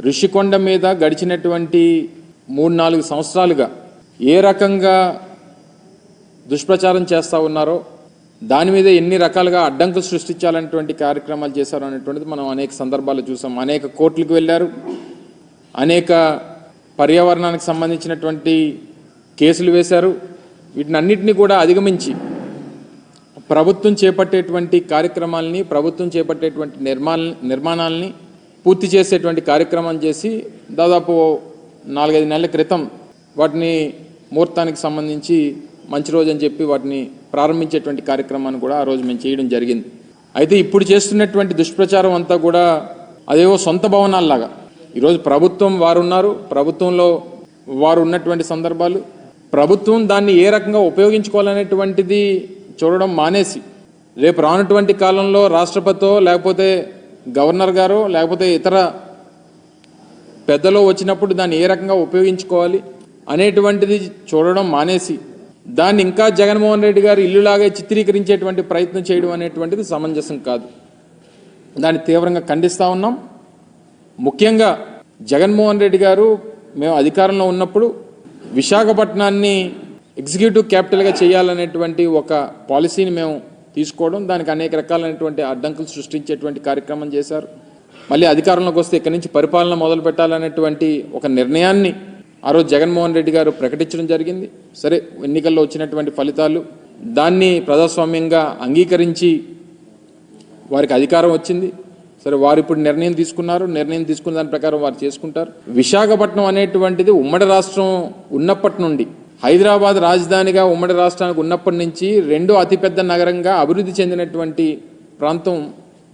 ఋషికొండ మీద గడిచినటువంటి మూడు నాలుగు సంవత్సరాలుగా ఏ రకంగా దుష్ప్రచారం చేస్తూ ఉన్నారో దాని మీద ఎన్ని రకాలుగా అడ్డంకులు సృష్టించాలనేటువంటి కార్యక్రమాలు చేశారు అనేటువంటిది మనం అనేక సందర్భాలు చూసాం. అనేక కోర్టులకు వెళ్ళారు. అనేక పర్యావరణానికి సంబంధించినటువంటి కేసులు వేశారు. వీటిని అన్నింటినీ కూడా అధిగమించి ప్రభుత్వం చేపట్టేటువంటి కార్యక్రమాలని ప్రభుత్వం చేపట్టేటువంటి నిర్మాణ నిర్మాణాలని పూర్తి చేసేటువంటి కార్యక్రమం చేసి దాదాపు నాలుగైదు నెలల క్రితం వాటిని ముహూర్తానికి సంబంధించి మంచి రోజు అని చెప్పి వాటిని ప్రారంభించేటువంటి కార్యక్రమాన్ని కూడా ఆ రోజు మేము చేయడం జరిగింది. అయితే ఇప్పుడు చేస్తున్నటువంటి దుష్ప్రచారం అంతా కూడా అదేవో సొంత భవనాల్లాగా. ఈరోజు ప్రభుత్వం వారు ఉన్నారు ప్రభుత్వంలో వారు ఉన్నటువంటి సందర్భాలు. ప్రభుత్వం దాన్ని ఏ రకంగా ఉపయోగించుకోవాలనేటువంటిది చూడడం మానేసి రేపు రానటువంటి కాలంలో రాష్ట్రపతితో లేకపోతే గవర్నర్ గారు లేకపోతే ఇతర పెద్దలో వచ్చినప్పుడు దాన్ని ఏ రకంగా ఉపయోగించుకోవాలి అనేటువంటిది చూడడం మానేసి దాన్ని ఇంకా జగన్మోహన్ రెడ్డి గారు ఇల్లులాగే చిత్రీకరించేటువంటి ప్రయత్నం చేయడం అనేటువంటిది సమంజసం కాదు. దాన్ని తీవ్రంగా ఖండిస్తూ ఉన్నాం. ముఖ్యంగా జగన్మోహన్ రెడ్డి గారు మేము అధికారంలో ఉన్నప్పుడు విశాఖపట్నాన్ని ఎగ్జిక్యూటివ్ క్యాపిటల్గా చేయాలనేటువంటి ఒక పాలసీని మేము తీసుకోవడం దానికి అనేక రకాలైనటువంటి అడ్డంకులు సృష్టించేటువంటి కార్యక్రమం చేశారు. మళ్ళీ అధికారంలోకి వస్తే ఇక్కడి నుంచి పరిపాలన మొదలు పెట్టాలనేటువంటి ఒక నిర్ణయాన్ని ఆ రోజు జగన్మోహన్ రెడ్డి గారు ప్రకటించడం జరిగింది. సరే ఎన్నికల్లో వచ్చినటువంటి ఫలితాలు దాన్ని ప్రజాస్వామ్యంగా అంగీకరించి వారికి అధికారం వచ్చింది. సరే వారు ఇప్పుడు నిర్ణయం తీసుకున్నారు. నిర్ణయం తీసుకున్న దాని ప్రకారం వారు చేసుకుంటారు. విశాఖపట్నం అనేటువంటిది ఉమ్మడి రాష్ట్రం ఉన్నప్పటి నుండి హైదరాబాద్ రాజధానిగా ఉమ్మడి రాష్ట్రానికి ఉన్నప్పటి నుంచి రెండో అతిపెద్ద నగరంగా అభివృద్ధి చెందినటువంటి ప్రాంతం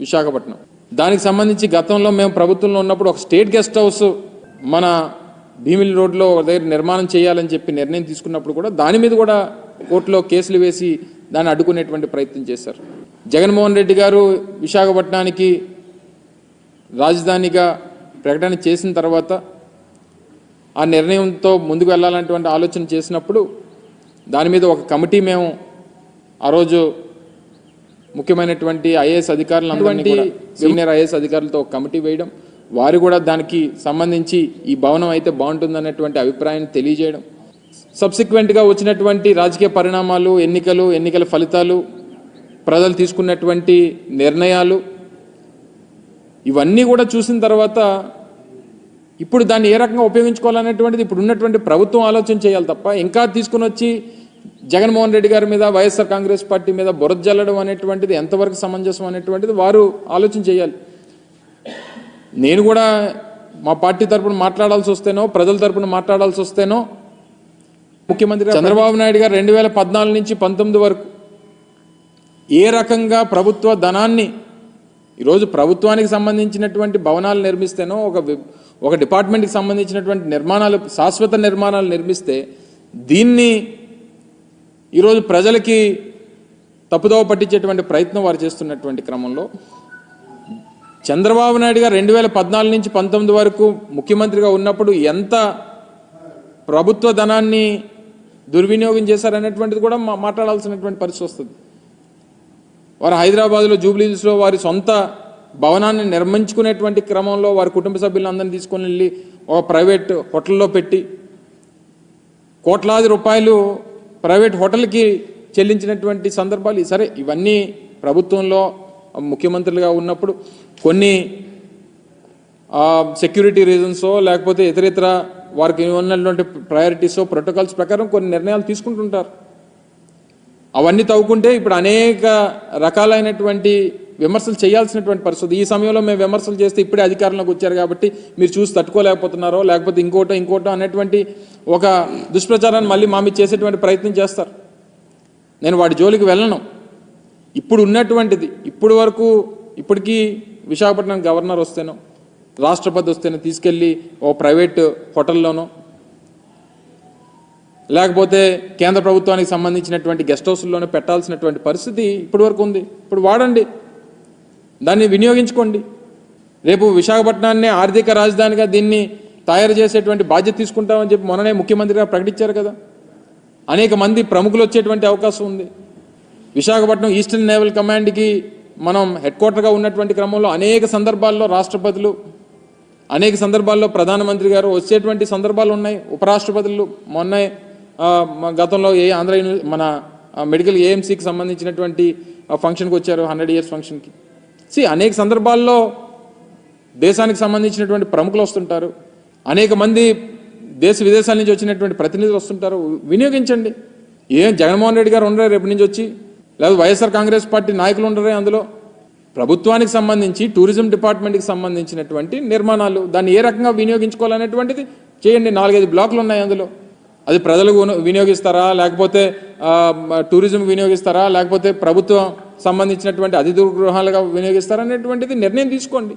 విశాఖపట్నం. దానికి సంబంధించి గతంలో మేము ప్రభుత్వంలో ఉన్నప్పుడు ఒక స్టేట్ గెస్ట్ హౌస్ మన భీమిలి రోడ్లో ఒక దగ్గర నిర్మాణం చేయాలని చెప్పి నిర్ణయం తీసుకున్నప్పుడు కూడా దాని మీద కూడా కోర్టులో కేసులు వేసి దాన్ని అడ్డుకునేటువంటి ప్రయత్నం చేశారు. జగన్మోహన్ రెడ్డి గారు విశాఖపట్నానికి రాజధానిగా ప్రకటన చేసిన తర్వాత ఆ నిర్ణయంతో ముందుకు వెళ్ళాలనేటువంటి ఆలోచన చేసినప్పుడు దాని మీద ఒక కమిటీ మేము ఆ రోజు ముఖ్యమైనటువంటి ఐఏఎస్ అధికారులు సీనియర్ ఐఏఎస్ అధికారులతో ఒక కమిటీ వేయడం వారు కూడా దానికి సంబంధించి ఈ భవనం అయితే బాగుంటుందనేటువంటి అభిప్రాయాన్ని తెలియజేయడం సబ్సిక్వెంట్గా వచ్చినటువంటి రాజకీయ పరిణామాలు ఎన్నికలు ఎన్నికల ఫలితాలు ప్రజలు తీసుకున్నటువంటి నిర్ణయాలు ఇవన్నీ కూడా చూసిన తర్వాత ఇప్పుడు దాన్ని ఏ రకంగా ఉపయోగించుకోవాలనేటువంటిది ఇప్పుడు ఉన్నటువంటి ప్రభుత్వం ఆలోచన చేయాలి తప్ప ఇంకా తీసుకుని వచ్చి జగన్మోహన్ రెడ్డి గారి మీద వైఎస్ఆర్ కాంగ్రెస్ పార్టీ మీద బురద జల్లడం అనేటువంటిది ఎంతవరకు సమంజసం అనేటువంటిది వారు ఆలోచన చేయాలి. నేను కూడా మా పార్టీ తరపున మాట్లాడాల్సి వస్తేనో ప్రజల తరపున మాట్లాడాల్సి వస్తేనో ముఖ్యమంత్రి చంద్రబాబు నాయుడు గారు రెండు వేల పద్నాలుగు నుంచి పంతొమ్మిది వరకు ఏ రకంగా ప్రభుత్వ ధనాన్ని ఈరోజు ప్రభుత్వానికి సంబంధించినటువంటి భవనాలు నిర్మిస్తేనో ఒక ఒక డిపార్ట్మెంట్కి సంబంధించినటువంటి నిర్మాణాలు శాశ్వత నిర్మాణాలు నిర్మిస్తే దీన్ని ఈరోజు ప్రజలకి తప్పుదోవ పట్టించేటువంటి ప్రయత్నం వారు చేస్తున్నటువంటి క్రమంలో చంద్రబాబు నాయుడు గారు రెండు వేల పద్నాలుగు నుంచి పంతొమ్మిది వరకు ముఖ్యమంత్రిగా ఉన్నప్పుడు ఎంత ప్రభుత్వ ధనాన్ని దుర్వినియోగం చేశారనేటువంటిది కూడా మా- మాట్లాడాల్సినటువంటి పరిస్థితి వస్తుంది. వారు హైదరాబాద్లో జూబ్లీహిల్స్లో వారి సొంత భవనాన్ని నిర్మించుకునేటువంటి క్రమంలో వారి కుటుంబ సభ్యులందరినీ తీసుకొని వెళ్ళి ఒక ప్రైవేట్ హోటల్లో పెట్టి కోట్లాది రూపాయలు ప్రైవేట్ హోటల్కి చెల్లించినటువంటి సందర్భాలు. సరే ఇవన్నీ ప్రభుత్వంలో ముఖ్యమంత్రులుగా ఉన్నప్పుడు కొన్ని సెక్యూరిటీ రీజన్సో లేకపోతే ఇతర ఇతర వారికి ఉన్నటువంటి ప్రయారిటీసో ప్రోటోకాల్స్ ప్రకారం కొన్ని నిర్ణయాలు తీసుకుంటుంటారు. అవన్నీ తవ్వుకుంటే ఇప్పుడు అనేక రకాలైనటువంటి విమర్శలు చేయాల్సినటువంటి పరిస్థితి. ఈ సమయంలో మేము విమర్శలు చేస్తే ఇప్పుడే అధికారంలోకి వచ్చారు కాబట్టి మీరు చూసి తట్టుకోలేకపోతున్నారో లేకపోతే ఇంకోటో ఇంకోటో అనేటువంటి ఒక దుష్ప్రచారాన్ని మళ్ళీ మా మీద చేసేటువంటి ప్రయత్నం చేస్తారు. నేను వాడి జోలికి వెళ్ళను. ఇప్పుడు ఉన్నటువంటిది ఇప్పుడు వరకు ఇప్పటికీ విశాఖపట్నం గవర్నర్ వస్తేనో రాష్ట్రపతి వస్తేనో తీసుకెళ్ళి ఓ ప్రైవేట్ హోటల్లోనో లేకపోతే కేంద్ర ప్రభుత్వానికి సంబంధించినటువంటి గెస్ట్ హౌస్లోనే పెట్టాల్సినటువంటి పరిస్థితి ఇప్పటివరకు ఉంది. ఇప్పుడు వాడండి. దాన్ని వినియోగించుకోండి. రేపు విశాఖపట్నాన్ని ఆర్థిక రాజధానిగా దీన్ని తయారు చేసేటువంటి బాధ్యత తీసుకుంటామని చెప్పి మొన్ననే ముఖ్యమంత్రిగా ప్రకటించారు కదా. అనేక మంది ప్రముఖులు వచ్చేటువంటి అవకాశం ఉంది. విశాఖపట్నం ఈస్టర్న్ నేవల్ కమాండ్కి మనం హెడ్ క్వార్టర్గా ఉన్నటువంటి క్రమంలో అనేక సందర్భాల్లో రాష్ట్రపతులు అనేక సందర్భాల్లో ప్రధానమంత్రి గారు వచ్చేటువంటి సందర్భాలు ఉన్నాయి. ఉపరాష్ట్రపతులు మొన్న గతంలో ఏ ఆంధ్ర మన మెడికల్ ఏఎంసీకి సంబంధించినటువంటి ఫంక్షన్కి వచ్చారు హండ్రెడ్ ఇయర్స్ ఫంక్షన్కి. సి అనేక సందర్భాల్లో దేశానికి సంబంధించినటువంటి ప్రముఖులు వస్తుంటారు. అనేక మంది దేశ విదేశాల నుంచి వచ్చినటువంటి ప్రతినిధులు వస్తుంటారు. వినియోగించండి. ఏం జగన్మోహన్ రెడ్డి గారు ఉండరే రేపు నుంచి వచ్చి? లేదా వైఎస్ఆర్ కాంగ్రెస్ పార్టీ నాయకులు ఉండరే అందులో? ప్రభుత్వానికి సంబంధించి టూరిజం డిపార్ట్మెంట్కి సంబంధించినటువంటి నిర్మాణాలు దాన్ని ఏ రకంగా వినియోగించుకోవాలనేటువంటిది చేయండి. నాలుగైదు బ్లాకులు ఉన్నాయి అందులో. అది ప్రజలకు వినియోగిస్తారా? లేకపోతే టూరిజం వినియోగిస్తారా? లేకపోతే ప్రభుత్వం సంబంధించినటువంటి అతిథి గృహాలుగా వినియోగిస్తారనేటువంటిది నిర్ణయం తీసుకోండి.